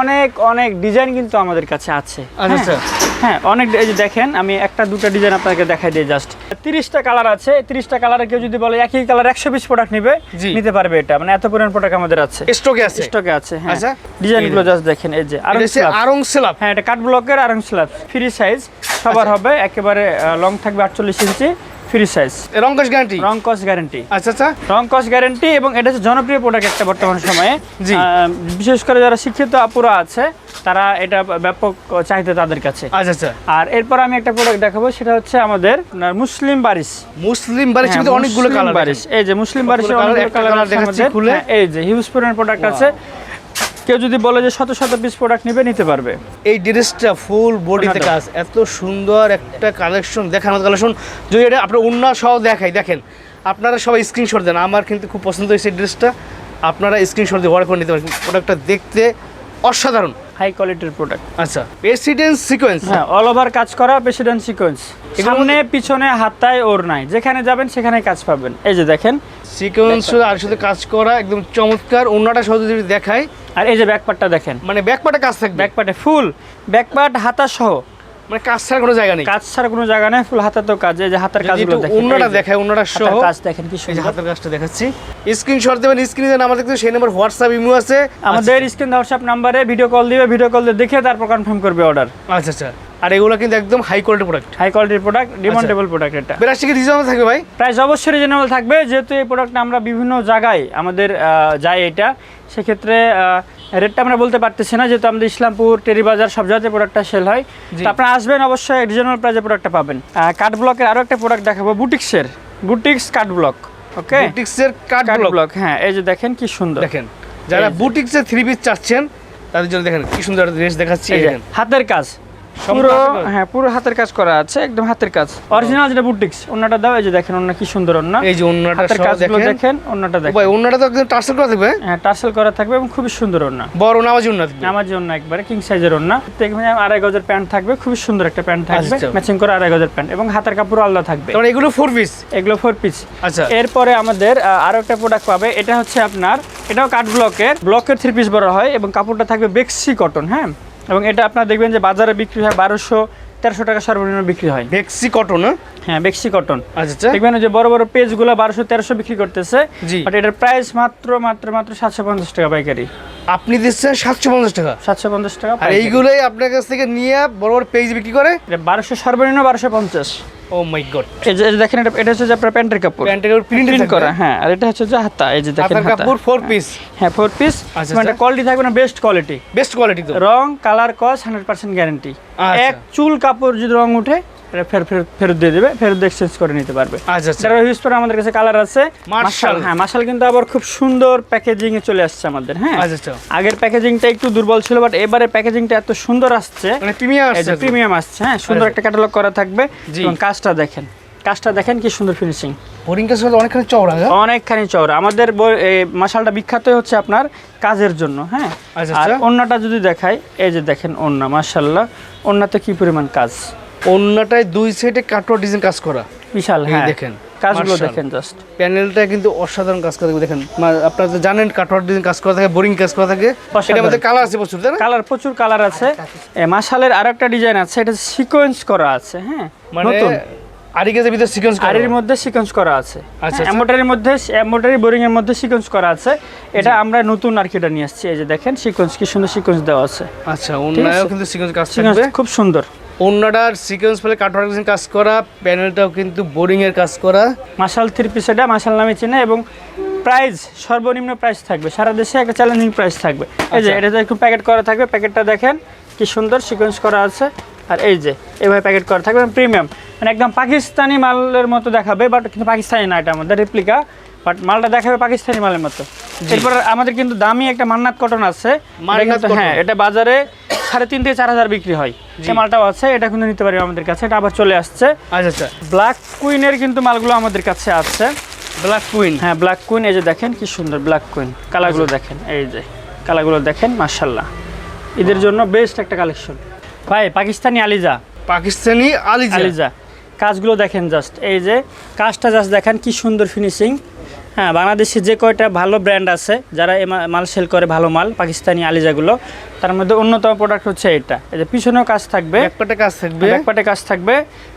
অনেক অনেক ডিজাইন কিন্তু আমাদের কাছে আছে। আচ্ছা, আচ্ছা। হ্যাঁ, হ্যাঁ অনেক এই যে দেখেন আমি একটা দুটো ডিজাইন আপনাকে দেখাই দিই জাস্ট তিরিশটা কালার আছে তিরিশটা কালারে কেউ যদি বলে একই কালার একশো পিস প্রোডাক্ট নিবে নিতে পারবে এটা। মানে এত পরিমাণ প্রোডাক্ট আমাদের আছে। স্টকে আছে? স্টকে আছে হ্যাঁ। আচ্ছা। ডিজাইনগুলো জাস্ট দেখেন এই যে আরং স্ল্যাব। হ্যাঁ এটা কাঠ ব্লকের আরং স্ল্যাব ফ্রি সাইজ সবার। হবে একেবারে লং থাকবে আটচল্লিশ ইঞ্চি ফ্রি সাইজ। রঙ্কশ গ্যারান্টি রং কস গ্যারেন্টি আচ্ছা আচ্ছা। রং কস গ্যারেন্টি এবং এটা হচ্ছে জনপ্রিয় প্রোডাক্ট একটা বর্তমান সময়ে। জি। বিশেষ করে যারা শিক্ষিত আপুরা আছে তারা এটা ব্যাপক চাহিদা তাদের কাছে। আচ্ছা আচ্ছা। আর এরপর আমি একটা প্রোডাক্ট দেখাবো সেটা হচ্ছে আমাদের মুসলিম বারিশ। মুসলিম বাড়ির হ্যাঁ, কিন্তু অনেকগুলো কালার বারিশ। এই যে মুসলিম বারিশের অনেকগুলো কালার। খুলে। হ্যাঁ, এই যে হিউজ পরিমাণ প্রোডাক্ট আছে। কেউ যদি বলে যে শত শত পিস প্রোডাক্ট নিবে নিতে পারবে। এই ড্রেসটা ফুল বডিতে। কাজ। এত সুন্দর একটা কালেকশন দেখার মতো কালেকশন যদি এটা আপনার অন্য সহ দেখাই দেখেন আপনারা সবাই স্ক্রিনশট দেন। আমার কিন্তু খুব পছন্দ হয়েছে এই ড্রেসটা। আপনারা স্ক্রিনশট দিয়ে অর্ডার করে নিতে পারেন। প্রোডাক্টটা দেখতে অসাধারণ। হাই কোয়ালিটির প্রোডাক্ট আচ্ছা প্রেসিডেন্ট সিকোয়েন্স হ্যাঁ অল ওভার কাজ করা প্রেসিডেন্ট সিকোয়েন্স এগুলোর সামনে পিছনে হাতায় ওর নাই যেখানে যাবেন সেখানে কাজ পাবেন। এই যে দেখেন। সিকোয়েন্স আর শুধু কাজ করা একদম চমৎকার অন্যটা সহ যদি দেখায় আর এই যে ব্যাকপার্টটা দেখেন। মানে ব্যাকপার্টে কাজ থাকবে। ব্যাকপার্টে ফুল ব্যাকপার্ট হাতা সহ। মানে কাজ ছাড়া কোনো জায়গা নেই। কাজ ছাড়া কোনো জায়গা নেই ফুল হাতাতেও কাজ এই যে হাতের কাজগুলো দেখেন। অন্যটা দেখায় অন্যটা সহ। কাজ দেখেন কি সুন্দর। হাতের কাজটা দেখাচ্ছি। স্ক্রিনশট দেবেন স্ক্রিনে দেন আমাদের কিন্তু সেই নাম্বার হোয়াটসঅ্যাপ ইমো আছে। আমাদের স্ক্রিন হোয়াটসঅ্যাপ নাম্বারে ভিডিও কল দিবে ভিডিও কল দিয়ে দেখে তারপর কনফার্ম করবে অর্ডার আচ্ছা আচ্ছা। আর এগুলো কিন্তু একদম হাই কোয়ালিটি প্রোডাক্ট হাই কোয়ালিটির প্রোডাক্ট ডিমান্ডেবল প্রোডাক্ট এটা। বেরাশি কি রিজনেবল থাকবে ভাই? প্রাইস অবশ্যই রিজনেবল থাকবে যেহেতু এই প্রোডাক্টটা আমরা বিভিন্ন জায়গায় আমাদের যায় এটা। সেক্ষেত্রে রেটটা আমরা বলতে পারতেছি না যেহেতু আমাদের ইসলামপুর টেরিবাজার সব জায়গাতে প্রোডাক্টটা সেল হয়। তো আপনারা আসবেন অবশ্যই রিজনেবল প্রাইজে প্রোডাক্টটা পাবেন। কাঠ ব্লকের আরও একটা প্রোডাক্ট দেখাবো বুটিক্সের। বুটিক্স কাঠ ব্লক ওকে বুটিক্সের কাঠ ব্লক হ্যাঁ এই যে দেখেন কি সুন্দর। দেখেন যারা বুটিক্সের থ্রি পিস চাচ্ছেন তাদের জন্য দেখেন কি সুন্দর ড্রেস দেখাচ্ছি হাতের কাজ। পুরো হ্যাঁ পুরো হাতের কাজ করা আছে একদম হাতের কাজ। অরিজিনাল যেটা বুটিক্স অন্যটা দাও এই যে দেখেন অন্য কি সুন্দর অন্য এই যে অন্যটা হাতের কাজগুলো দেখেন। অন্যটা দেখেন। ভাই অন্যটা তো একদম টার্সেল করা থাকবে? হ্যাঁ? টার্সেল করা থাকবে এবং খুবই সুন্দর অন্য বড় নামাজি অন্য থাকবে। আমার জন্য একবারে কিং সাইজের ওড়না দেখবেন আড়াই গজের প্যান্ট থাকবে খুবই সুন্দর একটা প্যান্ট থাকবে। আচ্ছা। ম্যাচিং করে আড়াই গজের প্যান্ট এবং হাতের কাপড় আলাদা থাকবে। তারপরে এগুলো ফোর পিস এগুলো ফোর পিস আচ্ছা। এরপরে আমাদের আরও একটা প্রোডাক্ট পাবে। এটা হচ্ছে আপনার এটাও কাঠ ব্লকের ব্লকের থ্রি পিস বড় হয় এবং কাপড়টা থাকবে বেক্সি কটন হ্যাঁ? এবং এটা আপনারা দেখবেন যে বাজারে বিক্রি হয় বারোশো তেরোশো টাকা সর্বনিম্ন বিক্রি হয়। বেক্সি কটন হ্যাঁ? বেক্সি কটন। আচ্ছা আচ্ছা। দেখবেন যে বড় বড় পেজগুলো বারোশো তেরোশো বিক্রি করতেছে। জি। বাট এটার প্রাইস মাত্র মাত্র মাত্র সাতশো পঞ্চাশ টাকা পাইকারি। আপনি দিচ্ছেন সাতশো পঞ্চাশ টাকা? সাতশো পঞ্চাশ টাকা আর এইগুলোই আপনার কাছ থেকে নিয়ে বড় বড় পেজ বিক্রি করে? বারোশো সর্বনিম্ন বারোশো পঞ্চাশ। ও মাই গড এই যে দেখেন এটা এটা হচ্ছে যে আপনার প্যান্টের কাপড়। প্যান্টের প্রিন্ট প্রিন্ট করা হ্যাঁ আর এটা হচ্ছে যে হাতা এই যে দেখেন হাতা। কাপড় ফোর পিস হ্যাঁ ফোর পিস আচ্ছা, মানে আচ্ছা। কোয়ালিটি থাকবে না বেস্ট কোয়ালিটি বেস্ট কোয়ালিটি তো। রং কালার কস হান্ড্রেড পার্সেন্ট গ্যারান্টি আচ্ছা। এক চুল কাপড় যদি রং উঠে এটা ফেরত ফেরত দিয়ে দেবে ফেরত এক্সচেঞ্জ করে নিতে পারবে। আচ্ছা আচ্ছা। যারা ইউজ করে আমাদের কাছে কালার আছে মার্শাল। মার্শাল হ্যাঁ মার্শাল কিন্তু আবার খুব সুন্দর প্যাকেজিং এ চলে আসছে আমাদের হ্যাঁ। আচ্ছা আচ্ছা। আগের প্যাকেজিংটা একটু দুর্বল ছিল বাট এবারে প্যাকেজিংটা এত সুন্দর আসছে। মানে প্রিমিয়াম আসছে প্রিমিয়াম আসছে হ্যাঁ সুন্দর আচ্ছা। একটা ক্যাটালগ করা থাকবে। এবং কাজটা দেখেন কাজটা দেখেন কি সুন্দর ফিনিশিং বোরিং কাজ অনেকখানি চওড়া হ্যাঁ? অনেকখানি চওড়া। আমাদের মশালটা বিখ্যাত হচ্ছে আপনার কাজের জন্য হ্যাঁ। আচ্ছা, আর। অন্যটা যদি দেখাই এই যে দেখেন অন্য মাশাল্লাহ অন্যতে কি পরিমাণ কাজ। অন্যটায় দুই সাইডে কাটোয়া ডিজাইন কাজ করা। বিশাল হ্যাঁ। দেখেন, কাজগুলো দেখেন জাস্ট প্যানেলটা কিন্তু অসাধারণ কাজ করা দেখেন। আপনারা তো জানেন কাটোয়ার ডিজাইন কাজ করা থাকে বোরিং কাজ করা থাকে। এটার মধ্যে কালার আছে প্রচুর তাই না? কালার প্রচুর কালার আছে। মাশালের আর একটা ডিজাইন আছে এটা সিকোয়েন্স করা আছে হ্যাঁ। মানে নতুন। আরি গেজের ভিতরে সিকোয়েন্স আর এর মধ্যে সিকোয়েন্স করা আছে। আচ্ছা। এমব্রয়ডারির মধ্যে এমব্রয়ডারি বোরিং এর মধ্যে সিকোয়েন্স করা আছে। এটা আমরা নতুন আর কি নিয়ে আসছি এই যে দেখেন সিকোয়েন্স কি সুন্দর সিকোয়েন্স দেওয়া আছে। আচ্ছা অন্যায়ও কিন্তু সিকোয়েন্স কাজ থাকবে। খুব সুন্দর। অন্যটার সিকোয়েন্স ফেলে ডিজাইন কাজ করা প্যানেলটাও কিন্তু বোরিংয়ের কাজ করা। মাসাল থ্রি পিস এটা মাসাল নামে চেনে এবং প্রাইস সর্বনিম্ন প্রাইস থাকবে। সারা দেশে একটা চ্যালেঞ্জিং প্রাইস থাকবে। এই যে আচ্ছা। এটাতে একটু প্যাকেট করা থাকবে। প্যাকেটটা দেখেন কি সুন্দর সিকোয়েন্স করা আছে। আর এই যে এভাবে প্যাকেট করা থাকবে। প্রিমিয়াম মানে একদম পাকিস্তানি মালের মতো দেখাবে বাট কিন্তু পাকিস্তানি না এটা আমাদের রেপ্লিকা বাট মালটা দেখাবে পাকিস্তানি মালের মতো। এরপর আমাদের কিন্তু দামি একটা মান্নাত কটন আছে। হ্যাঁ এটা বাজারে সাড়ে তিন থেকে চার হাজার বিক্রি হয়। সে মালটাও আছে এটা কিন্তু নিতে পারি আমাদের কাছে এটা আবার চলে আসছে। আচ্ছা আচ্ছা। ব্ল্যাক কুইনের কিন্তু মালগুলো আমাদের কাছে আছে। Black queen? হ্যাঁ ব্ল্যাক কুইন এই যে দেখেন কি সুন্দর ব্ল্যাক কুইন। কালারগুলো দেখেন এই যে কালারগুলো দেখেন মার্শাল্লাহ ঈদের জন্য বেস্ট একটা কালেকশন। ভাই পাকিস্তানি আলিজা। পাকিস্তানি আলিজা। আলিজা। কাজগুলো দেখেন জাস্ট এই যে কাজটা জাস্ট দেখেন কি সুন্দর ফিনিশিং হ্যাঁ বাংলাদেশে যে কয়টা ভালো ব্র্যান্ড আছে যারা মাল সেল করে ভালো মাল পাকিস্তানি আলিজাগুলো তার মধ্যে অন্যতম প্রোডাক্ট হচ্ছে এটা। এই যে পিছনেও কাজ থাকবে ব্যাকপাটে কাজ থাকবে। ব্যাক পার্টে কাজ থাকবে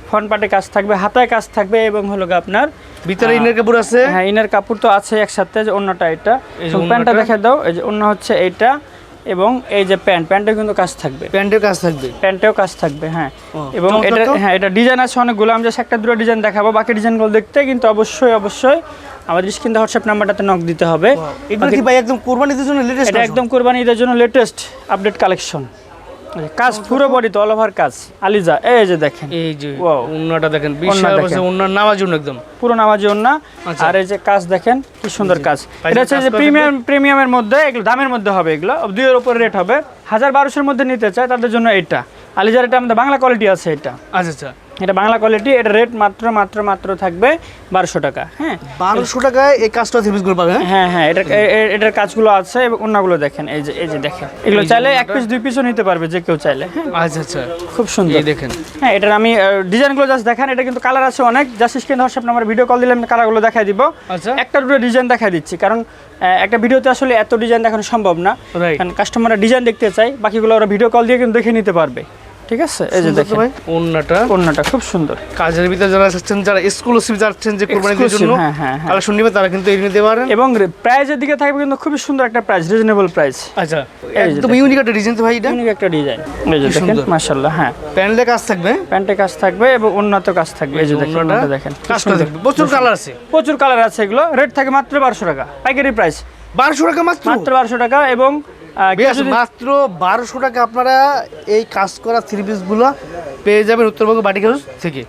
ফ্রন্ট পার্টে কাজ থাকবে হাতায় কাজ থাকবে এবং হলো আপনার ভিতরে ইনের কাপড় আছে? হ্যাঁ ইনার কাপড় তো আছে একসাথে যে অন্যটা এটা। প্যান্টটা দেখে দাও এই যে অন্য হচ্ছে এইটা এবং এই যে প্যান্ট প্যান্টে কিন্তু কাজ থাকবে। প্যান্টের কাজ থাকবে? প্যান্টেও কাজ থাকবে হ্যাঁ। এবং এটা হ্যাঁ এটা ডিজাইন আছে অনেকগুলো আমি জাস্ট একটা দুটো ডিজাইন দেখাবো বাকি ডিজাইনগুলো দেখতে কিন্তু অবশ্যই অবশ্যই আমাদের স্ক্রিন হোয়াটসঅ্যাপ নাম্বারটাতে নক দিতে হবে। এগুলো কি ভাই একদম কোরবানিদের জন্য লেটেস্ট এটা একদম কোরবানি ঈদের জন্য লেটেস্ট আপডেট কালেকশন কাজ পুরো বডি তো অল ওভার কাজ। আলিজা এই যে দেখেন। এই যে. ওন্নাটা দেখেন বিশাল বসে ওন্নার নামার জন্য একদম। পুরো নামাজি ওন্না আচ্ছা। আর এই যে কাজ দেখেন কি সুন্দর কাজ। এটা হচ্ছে যে প্রিমিয়াম প্রিমিয়ামের মধ্যে এগুলো দামের মধ্যে হবে এগুলো। দুইয়ের উপর রেট হবে। হাজার বারোশোর মধ্যে নিতে চায় তাদের জন্য এটা আলিজার এটা আমাদের বাংলা কোয়ালিটি আছে এটা। আচ্ছা আচ্ছা। এটা বাংলা কোয়ালিটি এটা রেট মাত্র মাত্র মাত্র থাকবে বারোশো টাকা হ্যাঁ? বারোশো টাকায় এই কাজটা পাবে হ্যাঁ? হ্যাঁ হ্যাঁ এটা এটার কাজগুলো আছে এবং অন্যগুলো দেখেন এই যে এই যে দেখেন। এগুলো চাইলে এক পিস দুই পিসও নিতে পারবে যে কেউ চাইলে হ্যাঁ? আচ্ছা আচ্ছা। খুব সুন্দর। দেখেন। হ্যাঁ এটার আমি ডিজাইনগুলো জাস্ট দেখান এটা কিন্তু কালার আছে অনেক just screen WhatsApp number video call দিলে আমি কালারগুলো দেখাই দিব। আচ্ছা। একটা দুটো ডিজাইন দেখাই দিচ্ছি কারণ একটা ভিডিওতে আসলে এত ডিজাইন দেখানো সম্ভব না। কারণ কাস্টমাররা ডিজাইন দেখতে চাই বাকিগুলো ওরা ভিডিও কল দিয়ে কিন্তু দেখে নিতে পারবে। ঠিক আছে? এই যে দেখেন ওন্নাটা ওড়নাটা। খুব সুন্দর। কাজের ভিতরে যারা চাচ্ছেন যারা এক্সক্লুসিভ যাচ্ছেন যে কোরবানিদের জন্য হ্যাঁ, হ্যাঁ, হ্যাঁ। কালেকশন নিবে তারা কিন্তু এই নিতে পারেন। এবং প্রাইজের দিকে থাকবে কিন্তু খুবই সুন্দর একটা প্রাইস রিজনেবল প্রাইস আচ্ছা একদম ইউনিক একটা ডিজাইন তো ভাই এটা। ইউনিক একটা ডিজাইন এই যে দেখেন মাশাআল্লাহ হ্যাঁ। প্যান্ডেলে কাজ থাকবে। প্যান্টে কাজ থাকবে এবং উন্নত কাজ থাকবে। এই যে দেখেন ওন্নাটা ওন্নাটা দেখেন সুন্দর। থাকবে প্রচুর কালার আছে। প্রচুর কালার আছে এগুলো। রেট থাকে মাত্র বারোশো টাকা। পাইকারি প্রাইস বারোশো টাকা মাত্র? মাত্র বারোশো টাকা এবং বেশ মাত্র বারোশো টাকা আপনারা এই কাজ করা থ্রি পিসগুলো পেয়ে যাবেন উত্তরবঙ্গ বাটিক হাউস থেকে।